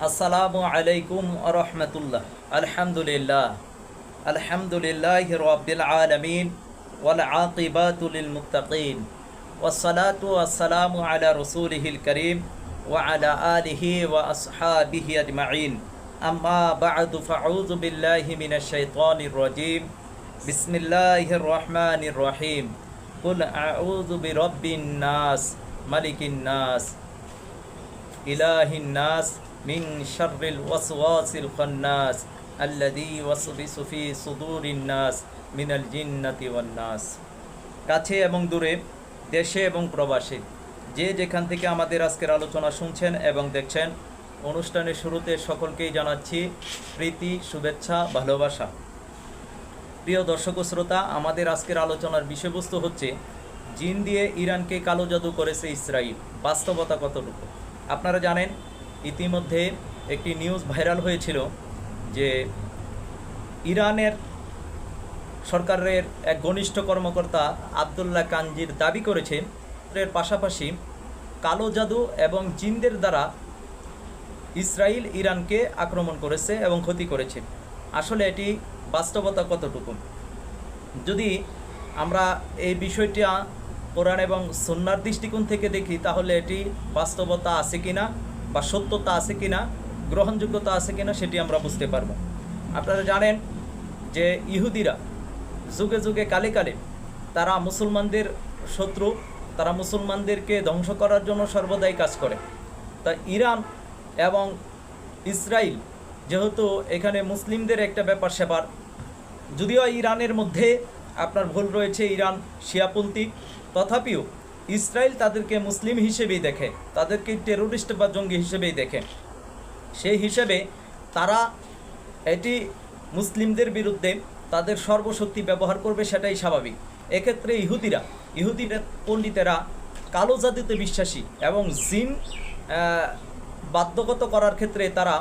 আসসালামু আলাইকুম রহমতুল্লাহ আলহামদুলিল্লাহ আলহামদুলিল্লাহ রবিল আলমিন ওয়াল আকিবাতুল মুত্তাকিন والصلاة والسلام على رسوله الكريم وعلى آله وأصحابه أجمعين أما بعد فأعوذ بالله من الشيطان الرجيم بسم الله الرحمن الرحيم قل أعوذ برب الناس ملك الناس إله الناس من شر الوسواس الخناس الذي يوسوس في صدور الناس من الجنة والناس কাছে এবং দূরে দেশে এবং প্রবাসে যে যেখান থেকে আমাদের আজকের আলোচনা শুনছেন এবং দেখছেন অনুষ্ঠানের শুরুতে সকলকেই জানাচ্ছি প্রীতি শুভেচ্ছা ভালোবাসা প্রিয় দর্শক ও শ্রোতা আমাদের আজকের আলোচনার বিষয়বস্তু হচ্ছে জিন দিয়ে ইরানকে কালো জাদু করেছে ইসরায়েল বাস্তবতা কতটুকু আপনারা জানেন ইতিমধ্যে একটি নিউজ ভাইরাল হয়েছিল যে ইরানের সরকারের এক ঘনিষ্ঠ কর্মকর্তা আবদুল্লাহ কানজির দাবি করেছে, এর পাশাপাশি কালো জাদু এবং জিনদের দ্বারা ইসরায়েল ইরানকে আক্রমণ করেছে এবং ক্ষতি করেছে। আসলে এটি বাস্তবতা কতটুকু? যদি আমরা এই বিষয়টা কোরআন এবং সন্ন্যার দৃষ্টিকোণ থেকে দেখি, তাহলে এটি বাস্তবতা আছে কিনা? বা সত্যতা আছে কিনা, গ্রহণযোগ্যতা আছে কিনা সেটি আমরা বুঝতে পারব। আপনারা জানেন যে ইহুদিরা যুগে যুগে কালে কালে তারা মুসলমানদের শত্রু, তারা মুসলমানদেরকে ধ্বংস করার জন্য সর্বদাই কাজ করে। তা ইরান এবং ইসরায়েল যেহেতু এখানে মুসলিমদের একটা ব্যাপার সেবার যদিও ইরানের মধ্যে আপনার ভুল রয়েছে, ইরান শিয়াপন্থী, তথাপিও ইসরায়েল তাদেরকে মুসলিম হিসেবেই দেখে, তাদেরকে টেরোরিস্ট বা জঙ্গি হিসেবেই দেখে। সেই হিসেবে তারা এটি মুসলিমদের বিরুদ্ধে তাদের সর্বশক্তি ব্যবহার করবে সেটাই স্বাভাবিক। এক্ষেত্রে ইহুদিরা ইহুদিরা পণ্ডিতেরা কালো জাতিতে বিশ্বাসী এবং জিন বাধ্যগত করার ক্ষেত্রে তারা,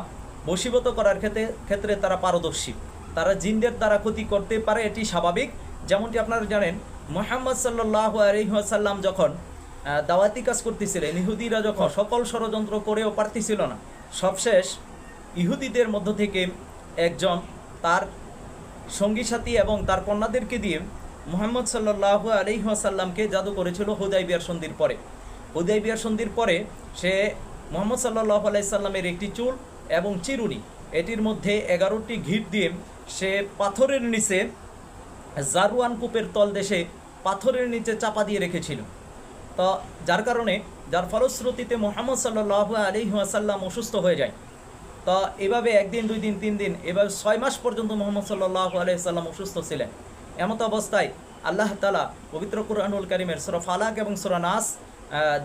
বশীভূত করার ক্ষেত্রে ক্ষেত্রে তারা পারদর্শী। তারা জিনদের দ্বারা ক্ষতি করতে পারে, এটি স্বাভাবিক। যেমনটি আপনারা জানেন মোহাম্মদ সাল্লাহ আলহিহাসাল্লাম যখন দাওয়াতি কাজ করতেছিলেন ইহুদিরা যখন সকল ষড়যন্ত্র করেও পারতেছিল না সবশেষ ইহুদিদের মধ্য থেকে একজন তার সঙ্গী সাথী এবং তার কন্যাদেরকে দিয়ে মোহাম্মদ সাল্লাহ আলিহাসাল্লামকে জাদু করেছিল হুদাই বিয়ার সন্ধির পরে। হুদাই বিয়ার সন্ধির পরে সে মোহাম্মদ সাল্লাহ আলাইসাল্লামের একটি চুল এবং চিরুনি এটির মধ্যে এগারোটি ঘিট দিয়ে সে পাথরের নিচে জারুয়ান কূপের তলদেশে পাথরের নিচে চাপা দিয়ে রেখেছিল। তো যার কারণে যার ফলশ্রুতিতে মোহাম্মদ সাল্লাহ আলী আসাল্লাম অসুস্থ হয়ে যায়। তো এভাবে একদিন, দুই দিন, তিন দিন এভাবে ছয় মাস পর্যন্ত মোহাম্মদ সাল্লাহ আলাইসাল্লাম অসুস্থ ছিলেন। এমত অবস্থায় আল্লাহ তালা পবিত্র কুরআনুল করিমের সুরা ফালাক এবং সুরা নাস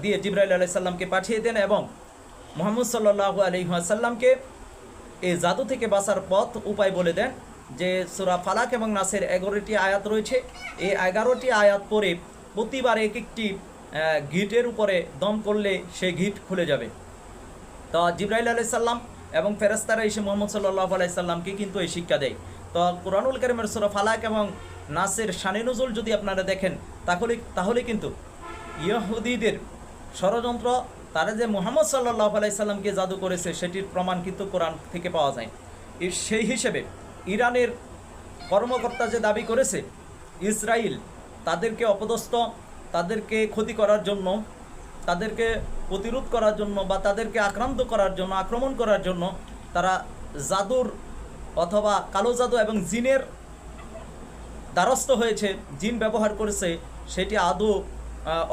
দিয়ে জিব্রাইল আলাইসাল্লামকে পাঠিয়ে দেন এবং মোহাম্মদ সাল্লাহ আলী আসাল্লামকে এই জাদু থেকে বাঁচার পথ উপায় বলে দেন। যে সুরা ফালাক এবং নাসের এগারোটি আয়াত রয়েছে, এই এগারোটি আয়াত পরে প্রতিবার এক একটি গিটের উপরে দম করলে সে গিট খুলে যাবে। তো জিব্রাইল আলাইসাল্লাম এবং ফেরেস্তারা এসে মোহাম্মদ সাল্লাহ আলাইসাল্লামকে কিন্তু এই শিক্ষা দেয়। তো কোরআনুল করিমের সুরা ফালাক এবং নাসের শানে নজুল যদি আপনারা দেখেন, তাহলে তাহলে কিন্তু ইহুদিদের ষড়যন্ত্র, তারা যে মোহাম্মদ সাল্লাহ আলাইসাল্লামকে জাদু করেছে, সেটির প্রমাণ কিন্তু কোরআন থেকে পাওয়া যায়। সেই হিসেবে ইরানের কর্মকর্তা যে দাবি করেছে ইসরায়েল তাদেরকে অপদস্থ, তাদেরকে ক্ষতি করার জন্য, তাদেরকে প্রতিরোধ করার জন্য বা তাদেরকে আক্রান্ত করার জন্য, আক্রমণ করার জন্য তারা জাদুর অথবা কালো জাদু এবং জিনের দ্বারস্থ হয়েছে, জিন ব্যবহার করেছে, সেটি আদৌ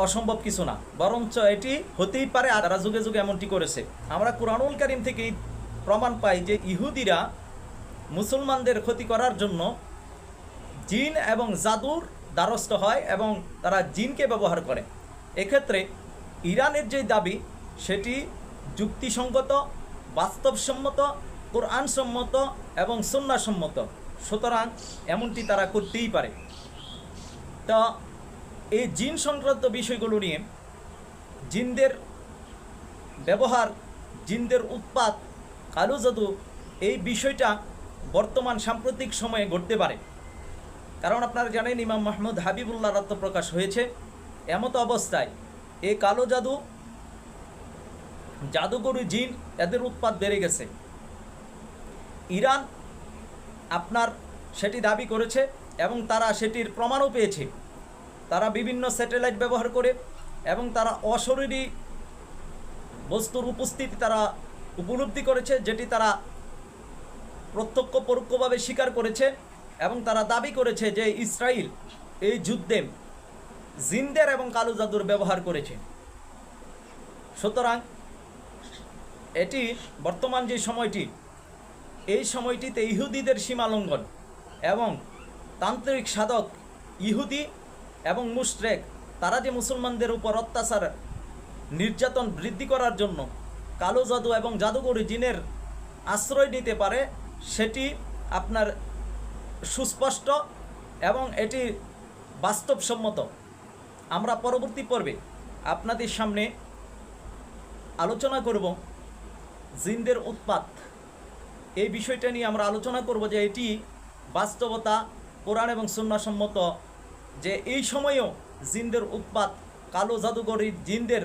অসম্ভব কিছু না। বরঞ্চ এটি হতেই পারে, আর যুগে যুগে এমনটি করেছে। আমরা কোরআনুল কারিম থেকেই প্রমাণ পাই যে ইহুদিরা মুসলমানদের ক্ষতি করার জন্য জিন এবং জাদুর দ্বারস্থ হয় এবং তারা জিনকে ব্যবহার করে। এক্ষেত্রে ইরানের যে দাবি, সেটি যুক্তিসঙ্গত, বাস্তবসম্মত, কোরআনসম্মত এবং সন্ন্যাসম্মত সুতরাং এমনটি তারা করতেই পারে। তো এই জিন সংক্রান্ত বিষয়গুলো নিয়ে জিনদের ব্যবহার, জিনদের উৎপাত, কালো জাদু, এই বিষয়টা বর্তমান সাম্প্রতিক সময়ে ঘটতে পারে। কারণ আপনারা জানেন ইমাম মাহমুদ হাবিবুল্লাহ আত্মপ্রকাশ হয়েছে। এমতো অবস্থায় এই কালো জাদু জাদুগরু জিন এদের উৎপাদ বেড়ে গেছে। ইরান আপনার সেটি দাবি করেছে এবং তারা সেটির প্রমাণও পেয়েছে। তারা বিভিন্ন স্যাটেলাইট ব্যবহার করে এবং তারা অশরীরী বস্তুর উপস্থিতি তারা উপলব্ধি করেছে, যেটি তারা প্রত্যক্ষ পরোক্ষভাবে স্বীকার করেছে এবং তারা দাবি করেছে যে ইসরায়েল এই যুদ্ধে জিন্দের এবং কালো জাদুর ব্যবহার করেছে। সুতরাং এটি বর্তমান যে সময়টি, এই সময়টিতে ইহুদিদের সীমালঙ্ঘন এবং তান্ত্রিক সাধক ইহুদি এবং মুশরেক, তারা যে মুসলমানদের উপর অত্যাচার, নির্যাতন বৃদ্ধি করার জন্য কালো জাদু এবং জাদুকরি জিনের আশ্রয় নিতে পারে সেটি আপনার সুস্পষ্ট এবং এটি বাস্তবসম্মত। আমরা পরবর্তী পর্বে আপনাদের সামনে আলোচনা করব জিনদের উৎপাত। এই বিষয়টা নিয়ে আমরা আলোচনা করব যে এটি বাস্তবতা, কোরআন এবং সুন্নাসম্মত যে এই সময়েও জিনদের উৎপাত, কালো জাদুঘরি জিনদের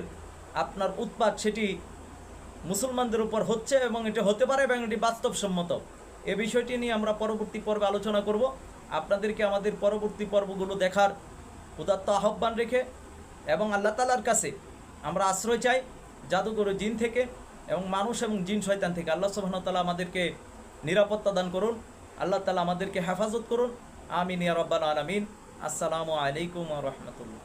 আপনার উৎপাত সেটি মুসলমানদের উপর হচ্ছে এবং এটি হতে পারে এবং এটি বাস্তবসম্মত। এ বিষয়টি নিয়ে আমরা পরবর্তী পর্বে আলোচনা করব। আপনাদেরকে আমাদের পরবর্তী পর্বগুলো দেখার উদাত্ত আহ্বান রেখে এবং আল্লাহ তালার কাছে আমরা আশ্রয় চাই জাদুঘর জিন থেকে এবং মানুষ এবং জিন শয়তান থেকে। আল্লাহ সুবাহতাল্লাহ আমাদেরকে নিরাপত্তা দান করুন। আল্লাহ তালা আমাদেরকে হেফাজত করুন। আমিন ইয়া রব্বাল আলমিন। আসসালামু আলাইকুম রহমতুল্লাহ।